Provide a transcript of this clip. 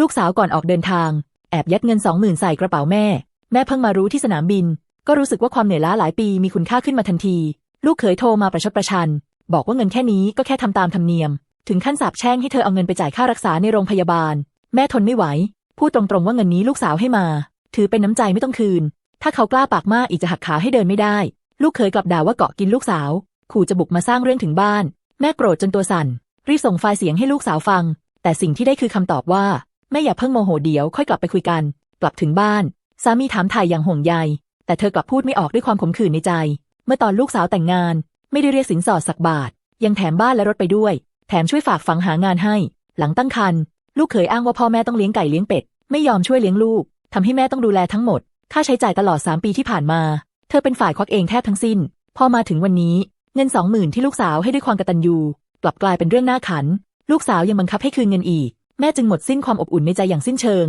ลูกสาวก่อนออกเดินทาง แอบยัดเงินสองหมื่นใส่กระเป๋าแม่ แม่เพิ่งมารู้ที่สนามบิน ก็รู้สึกว่าความเหนื่อยล้าหลายปีมีคุณค่าขึ้นมาทันที ลูกเขยโทรมาประชดประชัน บอกว่าเงินแค่นี้ก็แค่ทำตามธรรมเนียม ถึงขั้นสาปแช่งให้เธอเอาเงินไปจ่ายค่ารักษาในโรงพยาบาล แม่ทนไม่ไหว พูดตรงๆว่าเงินนี้ลูกสาวให้มา ถือเป็นน้ำใจไม่ต้องคืน ถ้าเขากล้าปากมากอีกจะหักขาให้เดินไม่ได้ ลูกเคยกลับด่าว่าเกาะกินลูกสาว ขู่จะบุกมาสร้างเรื่องถึงบ้าน แม่โกรธจนตัวสั่นรีบส่งไฟล์เสียงให้ลูกสาวฟัง แต่สิ่งที่ได้คือคำตอบว่า แม่อย่าเพิ่งโมโหเดี๋ยวค่อยกลับไปคุยกัน กลับถึงบ้าน สามีถามถ่ายอย่างห่วงใย แต่เธอกลับพูดไม่ออกด้วยความขมขื่นในใจ เมื่อตอนลูกสาวแต่งงาน ไม่ได้เรียกสินสอดสักบาท ยังแถมบ้านและรถไปด้วย แถมช่วยฝากฝังหางานให้ หลังตั้งครรภ์ลูกเขยอ้างว่าพ่อแม่ต้องเลี้ยงไก่เลี้ยงเป็ด ไม่ยอมช่วยเลี้ยงลูกทำให้แม่ต้องดูแลทั้งหมด ค่าใช้จ่ายตลอด 3 ปีที่ผ่านมา เธอเป็นฝ่ายควักเองแทบทั้งสิ้น พอมาถึงวันนี้ เงินสองหมื่นที่ลูกสาวให้ด้วยความกตัญญู กลับกลายเป็นเรื่องน่าขัน ลูกสาวยังบังคับให้คืนเงินอีก แม่จึงหมดสิ้นความอบอุ่นในใจอย่างสิ้นเชิง